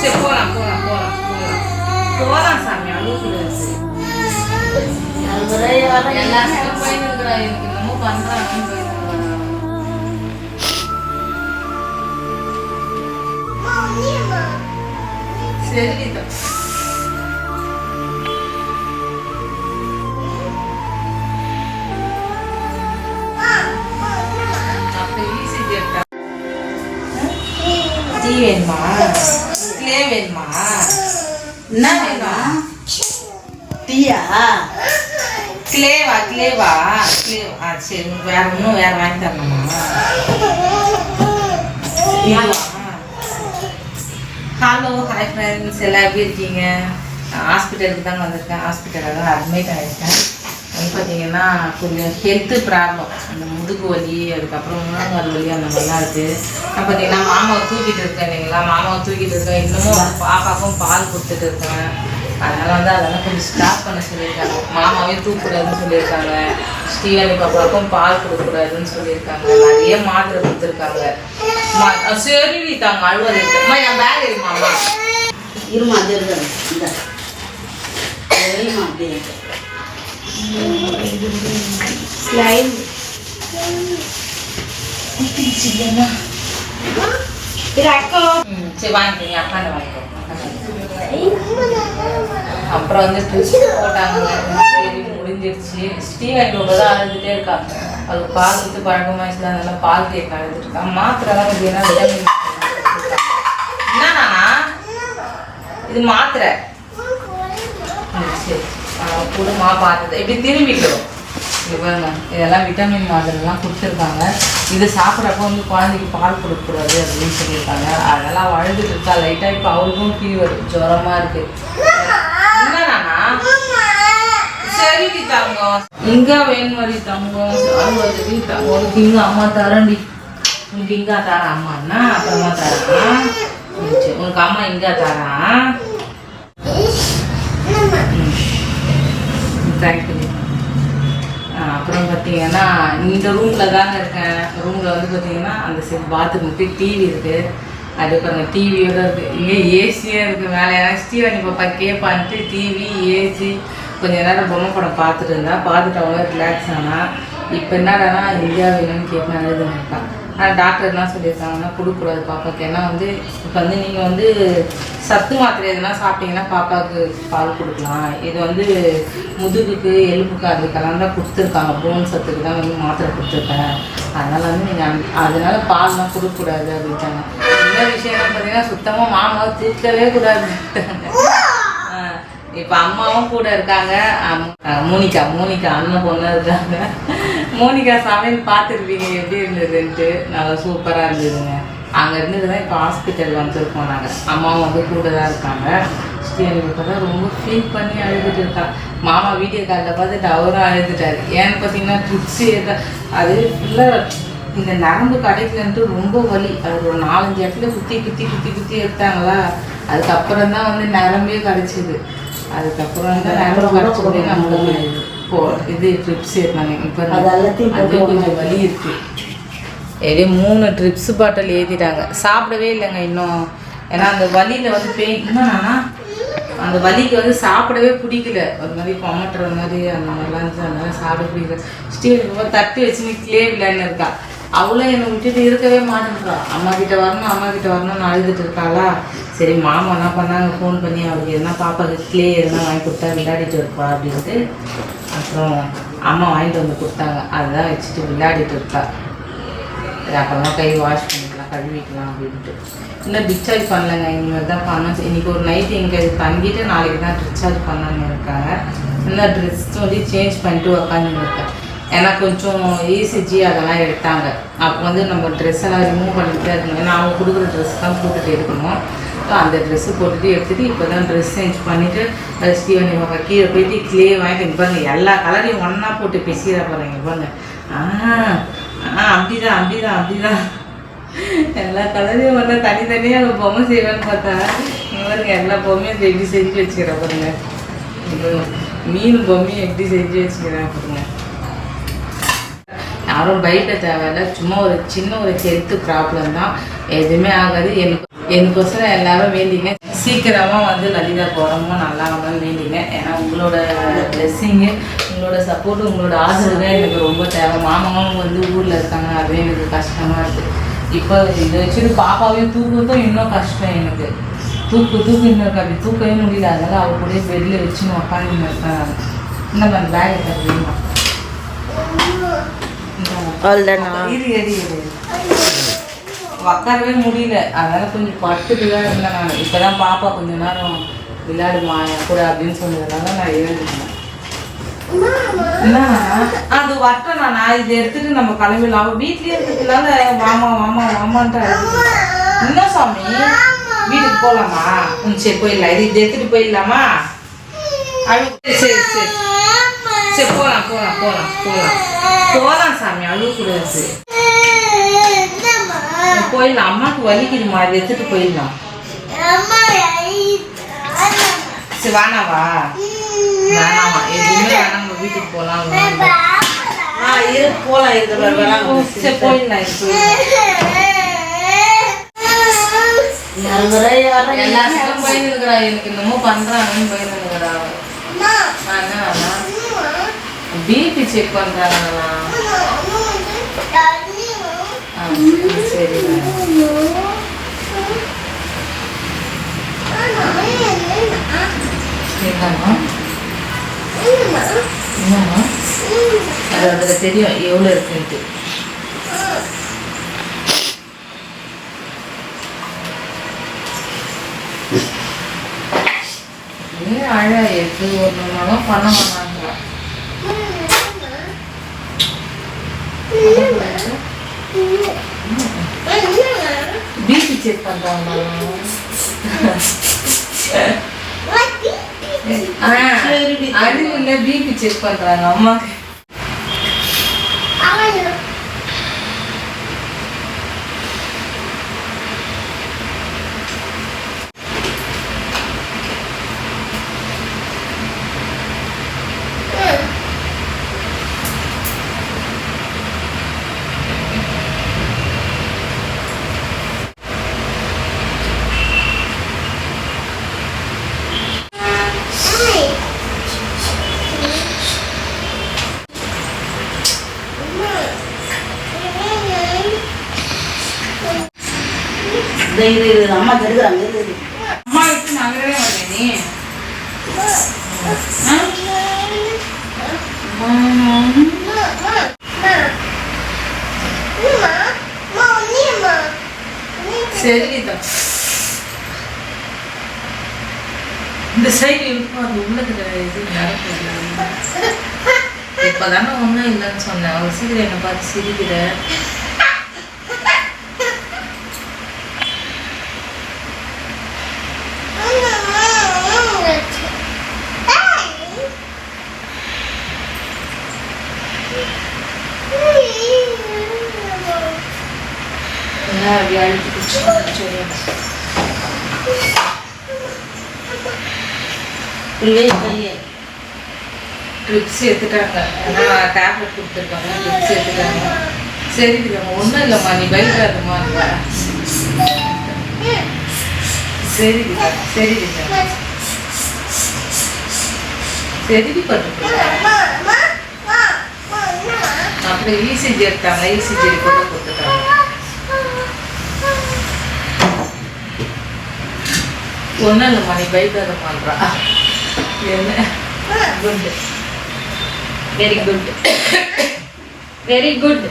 சரி போலாம் போலாம் போலாம் போலாம் போலாம் சாமி அழுகுறது எல்லாருமே போயிட்டு இருக்கிறா எனக்கு என்னமோ பண்றாங்கன்னு போயிட்டு சரி கீதா. அப்ப ECG எடுத்தா. டீ வேணுமா கிளே வேணுமா என்ன வேணும் டீயா கிளேவா கிளேவா கிளேவா சரி உனக்கு வேற ஒன்றும் வேற வாங்கி தரணுமா ஹலோ ஹாய் ஃப்ரெண்ட்ஸ் எல்லாம் எப்படி இருக்கீங்க? ஹாஸ்பிட்டலுக்கு தான் வந்திருக்கேன் ஹாஸ்பிட்டலில் தான் அட்மிட் ஆகிருக்கேன் அது பார்த்தீங்கன்னா கொஞ்சம் ஹெல்த்து ப்ராப்ளம் அந்த முதுகு வலி அதுக்கப்புறம் முழங்கால் வலி அந்த மாதிரிலாம் இருக்குது நான் பார்த்தீங்கன்னா மாமாவை தூக்கிட்டு இருக்கேன் இல்லைங்களா? மாமாவை தூக்கிட்டு இருக்கேன் இன்னமும் பாப்பாக்கும் பாப்பாவுக்கும் பால் கொடுத்துட்டு இருக்கேன். அதனால் வந்து அதெல்லாம் கொஞ்சம் ஸ்டாப் பண்ண சொல்லியிருக்காங்க. மாமாவே தூக்கக்கூடாதுன்னு சொல்லியிருக்காங்க. ஸ்ரீவாணி பாப்பாவுக்கும் பால் கொடுக்கக்கூடாதுன்னு சொல்லியிருக்காங்க. நிறைய மாத்திரை கொடுத்துருக்காங்க. மா- அஹ் சரி தாங்க அழுவது அம்மா என் பேக் இருக்குமா இருமா அது இருக்கு இந்த. அப்படியே ஸ்லைம் ம் சரி வாங்கிக்கோங்க அக்காண்ட வாங்கிக்கோ. அப்புறம் வந்து போட்டாங்க. சரி முடிஞ்சிருச்சு. ஸ்ரீவாணிக்கு தான் அழுதுகிட்டே இருக்கா அது பால் ஊற்றி பழக்கமாயிடுச்சு அதெல்லாம் பால் கேட்க அழுதுட்டு இருக்கா மாத்திரைலாம் பார்த்தீங்கன்னா விட்டமின் என்னண்ணா? இது மாத்திரை. குடுமா பார்த்தது இப்படி திரும்பிக்கிறோம் இது பாருங்க இதெல்லாம் விட்டமின் மாதிரிலாம் கொடுத்துருக்காங்க. இது சாப்பிட்றப்ப வந்து குழந்தைக்கு பால் கொடுக்கக்கூடாது அப்படின்னு சொல்லியிருக்காங்க. அதெல்லாம் வழுதுட்டு இருக்கா. லைட்டாக இப்போ அவருக்கும் ஃபீவர் ஜுரமாக இருக்கு. என்னண்ணா சரி தங்கம் இங்கே வேணுமதி தங்கம் அறுபது தங்கம் உனக்கு இங்கே அம்மா தரண்டி. உனக்கு இங்கே தர அம்மான்னா அப்புறமா தரான். உனக்கு அம்மா இங்கே தரான். தேங்க்யூ அப்புறம் பார்த்தீங்கன்னா இந்த ரூமில் தாங்க இருக்கேன். ரூமில் வந்து பார்த்தீங்கன்னா அந்த சைடு பாத்ரூம் போய் டிவி இருக்குது அது பாருங்க டிவியோட இருக்குது இங்கே ஏசியாக இருக்குது மேலே ஏன்னா ஸ்டீவனி இப்போ கேட்பான்ட்டு டிவி ஏசி கொஞ்சம் நேரம் பொம்மை படம் பார்த்துட்டு இருந்தா பார்த்துட்டு அவ்வளோ ரிலாக்ஸ் ஆனால் இப்போ என்னடானா இந்தியா வேணும்னு கேட்க அழுதுங்க ஆனால் டாக்டர் என்ன சொல்லியிருக்காங்கன்னா கொடுக்கூடாது பாப்பாவுக்கு. ஏன்னா வந்து இப்போ வந்து நீங்கள் வந்து சத்து மாத்திரை எதுனா சாப்பிட்டீங்கன்னா பாப்பாவுக்கு பால் கொடுக்கலாம். இது வந்து முதுகுக்கு எலும்புக்கு அதுக்கெல்லாம் தான் கொடுத்துருக்காங்க. போன் சத்துக்கு தான் வந்து மாத்திரை கொடுத்துருக்கேன் அதனால் வந்து நீங்கள் அதனால பால்லாம் கொடுக்கக்கூடாது அப்படின்ட்டாங்க. என்ன பார்த்தீங்கன்னா சுத்தமாக மாமாவை தூக்கவே கூடாது. இப்போ அம்மாவும் கூட இருக்காங்க. மோனிகா மோனிகா அண்ணன் பொண்ணு இருக்காங்க. மோனிகா சமையல் பார்த்துருப்பீங்க. எப்படி இருந்ததுன்ட்டு. நல்லா சூப்பராக இருந்ததுங்க. அங்கே இருந்தது தான் இப்போ ஹாஸ்பிட்டல் வந்திருக்கோம் நாங்கள் அம்மாவும் வந்து கூட தான் இருக்காங்க. எனக்கு இப்போ தான் ரொம்ப ஃபீல் பண்ணி அழுதுட்டு இருக்கா. மாமா வீடியோ காலில் பார்த்துட்டு அவரும் அழுதுட்டாரு. ஏன்னு பார்த்தீங்கன்னா ட்ரிப்ஸ் அது ஃபுல்லாக இந்த நரம்பு கிடைக்கலன்ட்டு ரொம்ப வலி. அது ஒரு நாலஞ்சு இடத்துல குத்தி குத்தி குத்தி குத்தி எடுத்தாங்களா? அதுக்கப்புறம் தான் வந்து நரம்பே கிடைச்சிது. அதுக்கப்புறம் நம்மளுக்கு போ இது ட்ரிப்ஸ் ஏறினாங்க இப்போ அது எல்லாத்தையும் அது போட்டு கொஞ்சம் வலி இருக்கு. ஏதோ மூணு ட்ரிப்ஸ் பாட்டில் ஏற்றிட்டாங்க சாப்பிடவே இல்லைங்க இன்னும். ஏன்னா அந்த வலியில் வந்து பெயின் என்னன்னா அந்த வலிக்கு வந்து சாப்பிடவே பிடிக்கல. ஒரு மாதிரி கொமட்டுற மாதிரி அந்த மாதிரிலாம் இருந்துச்சு. அதனால சாப்பிட பிடிக்கல. ஸ்டீவன் தட்டு வச்சுன்னு கிளே விளையாண்டு இருக்கா. அவளும் என்னை விட்டுட்டு இருக்கவே மாட்டேன்றா. அம்மா கிட்ட வரணும் அம்மா கிட்ட வரணும்னு அழுதுட்டு இருக்காளா. சரி மாமா என்ன பண்ணாங்க? ஃபோன் பண்ணி அவருக்கு எதுனா பாப்பாவுக்கு கிளே எதுனா வாங்கி கொடுத்தா விளையாடிட்டு இருப்பா அப்படின்ட்டு அப்புறம் அம்மா வாங்கிட்டு வந்து கொடுத்தாங்க. அதுதான் வச்சுட்டு விளையாடிட்டு இருப்பா. அப்புறமா கை வாஷ் பண்ணிக்கலாம் கழுவிக்கலாம் அப்படின்ட்டு. இன்னும் டிஸ்சார்ஜ் பண்ணலைங்க. இனிமேல் தான் பண்ணோம் இன்னைக்கு ஒரு நைட் இங்கே தங்கிட்டு நாளைக்கு தான் டிஸ்சார்ஜ் பண்ணலான்னு இருக்காங்க. இன்னும் ட்ரெஸ் சொல்லி சேஞ்ச் பண்ணிட்டு உக்காந்துன்னு இருக்கேன். ஏன்னா கொஞ்சம் இசிஜி அதெல்லாம் எடுத்தாங்க. அப்போ வந்து நம்ம ட்ரெஸ் எல்லாம் ரிமூவ் பண்ணிட்டு இருக்கணும். ஏன்னா அவங்க கொடுக்குற ட்ரெஸ் தான் போட்டுட்டு இருக்கணும். அந்த ட்ரெஸ்ஸு போட்டுட்டு எடுத்துட்டு இப்போ தான் ட்ரெஸ் சேஞ்ச் பண்ணிவிட்டு ஸ்டீவன் இவங்க கீழே போயிட்டு கிளே வாங்கிட்டு இங்க பாருங்க எல்லா கலரையும் ஒன்றா போட்டு பிசிக்கிறா பாருங்க இங்க பாருங்க. ஆ ஆ அப்படிதான் அப்படிதான் அப்படிதான். எல்லா கலரையும் ஒன்றா தனித்தனியாக பொம்மை செய்வேன்னு பார்த்தா இவருக்கு எல்லா பொம்மையும் எப்படி செஞ்சு வச்சுக்கிறா பாருங்க. மீன் பொம்மையும் எப்படி செஞ்சு வச்சுக்கிறா பாருங்க. யாரும் பயப்பட தேவையில்ல சும்மா ஒரு சின்ன ஒரு ஹெல்த் ப்ராப்ளம் தான். எதுவுமே ஆகாது. எனக்கு எனக்கோசரம் எல்லாரும் வேண்டிங்க. சீக்கிரமாக வந்து லலிதா போகிறோமோ நல்லா வரணும்னு வேண்டிங்க. ஏன்னா உங்களோட பிளெஸ்ஸிங்கு உங்களோட சப்போர்ட் உங்களோட ஆதரவு தான் எனக்கு ரொம்ப தேவை. மாமாவும் வந்து ஊரில் இருக்காங்க. அதுவே எனக்கு கஷ்டமாக இருக்குது இப்போ இதை வச்சுட்டு பாப்பாவையும் தூக்குறதும் இன்னும் கஷ்டம் எனக்கு. தூக்கு தூக்கு இன்னும் இருக்கு. அப்படி தூக்கவே முடியல. அதனால அவ கூட பெட்டில் வச்சுன்னு உட்காந்து இருக்கேன் இந்த மாதிரி பேக் தருவீங்க அவ்வளோதானா இரு இரு இரு. உட்காரவே முடியல. அதனால கொஞ்சம் பட்டுட்டு தான் இருந்தேன் நான். இப்போதான் பாப்பா கொஞ்ச நேரம் விளையாடுமா என் கூட அப்படின்னு சொன்னதுனால நான் எழுதுனேன். அது வரட்டும் நான்? இதை எடுத்துட்டு நம்ம கிளம்பிடலாம். அவன் வீட்லயே இருக்கிறதுனால மாமா மாமா மாமான்ட்டு அழுது. என்ன சாமி? வீட்டுக்கு போகலாமா ம் சரி போயிடலாம். இது இதை எடுத்துட்டு போயிடலாமா? அழு சரி சரி. சரி போகலாம் போகலாம் போகலாம் போகலாம் போகலாம் சாமி அழுகக்கூடாது. போயிடலாம். அம்மாக்கு வலிக்குதுமா இதை எடுத்துட்டு போயிடலாம். சரி வேணாவா வேணாமா எதுவுமே வேணாம். நம்ம வீட்டுக்கு போகலாம் ஆ இரு போகலாம் இருக்கிற வேணாம் சரி போயிடலாம் எல்லாத்துக்கும் போயிருக்கிறா எனக்கு என்னமோ பண்றாங்கன்னு போயிருக்கிறா பிபி செக் பண்றாங்களா சரி என்னம்மா? என்னம்மா? அது அதில் தெரியும் எவ்வளோ இருக்குன்ட்டு. அழ எது ஒன்றுனாலும் பண்ண மாட்டாங்க பிபி செக் பண்றாங்களா? அழுவில்ல பிபி செக் பண்றாங்க. அம்மாக்கு இது இது அம்மா அம்மா விட்டு நகரவே மாட்டேன் நீ இந்த சைடு இருக்கும் அது உள்ள இது இப்பதானே ஒன்றும் இல்லைன்னு சொன்னேன். அவள் சீக்கிரம் என்னை பார்த்து சிரிக்கிற என்ன அப்படி அழுத்தி பிடிச்சி இப்படி வை கையை. ட்ரிப்ஸ் எடுத்துட்டாங்க. ஏன்னா டேப்லெட் கொடுத்துருக்காங்க ட்ரிப்ஸ் எடுத்துட்டாங்க. சரி இல்லைம்மா ஒன்றும் இல்லைம்மா. நீ பயப்படாதம்மா. சரி இல்லை சரி இல்லை சரி பட்டு அப்புறம் இசிஜி எடுத்தாங்க. இசிஜி கூட கொடுத்துட்டாங்க. ஒன்றும் இல்லைம்மா. நீ பயப்படாதம்மான்றா. என்ன good very good very good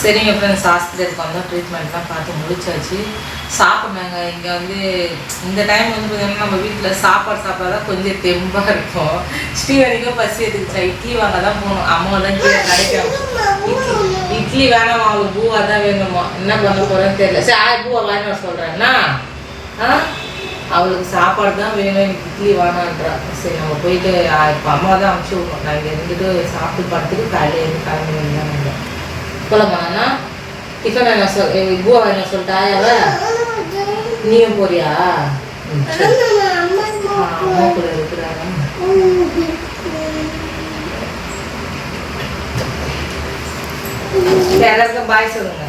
சரிங்க ஃப்ரெண்ட்ஸ் ஆஸ்பத்திரிக்கு வந்தால் ட்ரீட்மெண்ட்லாம் பார்த்து முடிச்சாச்சு. சாப்பிட்னாங்க இங்கே வந்து இந்த டைம் வந்து பார்த்தீங்கன்னா நம்ம வீட்டில் சாப்பாடு சாப்பிட்டா தான் கொஞ்சம் தெம்பாக இருக்கும். ஸ்ரீ வரைக்கும் பசி எடுத்துக்கிச்சா. இட்லி வாங்க தான் போகணும். அம்மா தான் கீழே கிடைக்கும் இட்லி இட்லி வேணாமா அவளுக்கு பூவா தான் வேணுமா? என்ன பண்ண போகிறேன்னு தெரியல. சரி ஆ பூவா வாங்கி வர சொல்கிறேன்னா ஆ? அவளுக்கு சாப்பாடு தான் வேணும் எனக்கு இட்லி வேணான்றா. சரி நம்ம போயிட்டு இப்போ அம்மா தான் அனுப்பிச்சி விடணும். நான் இங்கே இருந்துட்டு சாப்பிட்டு படுத்துட்டு காலையில் இருந்து கிளம்பி வந்தேன் போலாமாண்ணா டிஃபன் என்ன சொல் பூவா என்ன சொல்லிட்டா அவ? நீயும் போறியா? அம்மா கூட இருக்கிறாங்க. എല്ലാവർക്കും ബായ് ചൊല്ലുങ്ങ